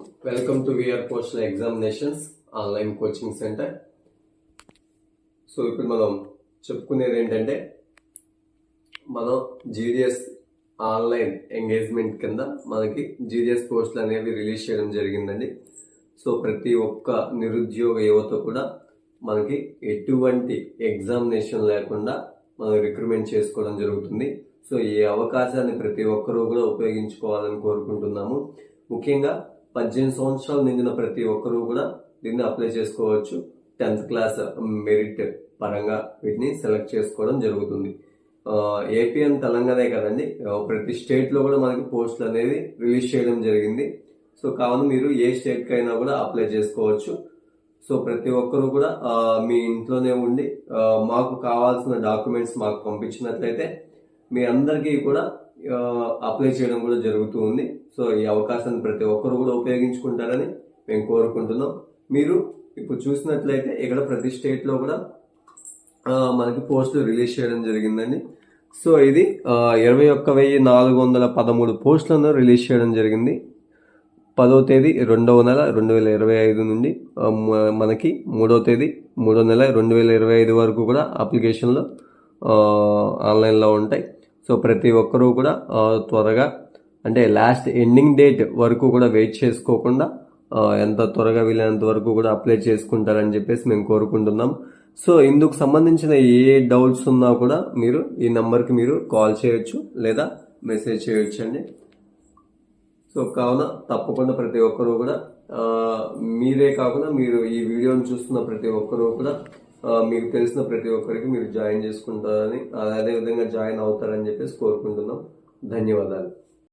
Welcome to VR postal examinations online coaching centre so ఇప్పుడు మనం చెప్పుకునేది ఏంటంటే మనం జీడిఎస్ ఆన్లైన్ ఎంగేజ్మెంట్ కింద మనకి జీడిఎస్ పోస్టులు అనేవి రిలీజ్ చేయడం జరిగిందండి. సో ప్రతి ఒక్క నిరుద్యోగ యువత కూడా మనకి ఎటువంటి ఎగ్జామినేషన్ లేకుండా మనం రిక్రూట్మెంట్ చేసుకోవడం జరుగుతుంది. సో ఈ అవకాశాన్ని ప్రతి ఒక్కరూ కూడా ఉపయోగించుకోవాలని కోరుకుంటున్నాము. ముఖ్యంగా పద్దెనిమిది సంవత్సరాలు నిండిన ప్రతి ఒక్కరూ కూడా దీన్ని అప్లై చేసుకోవచ్చు. టెన్త్ క్లాస్ మెరిట్ పరంగా వీటిని సెలెక్ట్ చేసుకోవడం జరుగుతుంది. ఆ, ఏపీ అండ్ తెలంగాణే కదండి. ప్రతి స్టేట్లో కూడా మనకి పోస్టులు అనేది రిలీజ్ చేయడం జరిగింది. సో కావున మీరు ఏ స్టేట్కి అయినా కూడా అప్లై చేసుకోవచ్చు. సో ప్రతి ఒక్కరు కూడా మీ ఇంట్లోనే ఉండి మాకు కావాల్సిన డాక్యుమెంట్స్ మాకు పంపించినట్లయితే మీ అందరికీ కూడా అప్లై చేయడం కూడా జరుగుతూ ఉంది. సో ఈ అవకాశాన్ని ప్రతి ఒక్కరు కూడా ఉపయోగించుకుంటారని మేము కోరుకుంటున్నాం. మీరు ఇప్పుడు చూసినట్లయితే ఇక్కడ ప్రతి స్టేట్లో కూడా మనకి పోస్టులు రిలీజ్ చేయడం జరిగిందండి. సో ఇది ఇరవై ఒక్క వెయ్యి నాలుగు వందల పదమూడు పోస్టులను రిలీజ్ చేయడం జరిగింది. పదో తేదీ రెండవ నెల రెండు వేల ఇరవై ఐదు నుండి మనకి మూడో తేదీ మూడో నెల రెండు వేల ఇరవై ఐదు వరకు కూడా అప్లికేషన్లు ఆన్లైన్లో ఉంటాయి. సో ప్రతి ఒక్కరూ కూడా త్వరగా అంటే లాస్ట్ ఎండింగ్ డేట్ వరకు కూడా వెయిట్ చేసుకోకుండా ఎంత త్వరగా వీలైనంత వరకు కూడా అప్లై చేసుకుంటారని చెప్పేసి మేము కోరుకుంటున్నాం. సో ఇందుకు సంబంధించిన ఏ డౌట్స్ ఉన్నా కూడా మీరు ఈ నెంబర్కి మీరు కాల్ చేయొచ్చు లేదా మెసేజ్ చేయొచ్చు అండి. సో కావున తప్పకుండా ప్రతి ఒక్కరూ కూడా మీరే కాకుండా మీరు ఈ వీడియోని చూస్తున్న ప్రతి ఒక్కరూ కూడా మీకు తెలిసిన ప్రతి ఒక్కరికి మీరు జాయిన్ చేసుకుంటారని అదే విధంగా జాయిన్ అవుతారని చెప్పేసి కోరుకుంటున్నాం. ధన్యవాదాలు.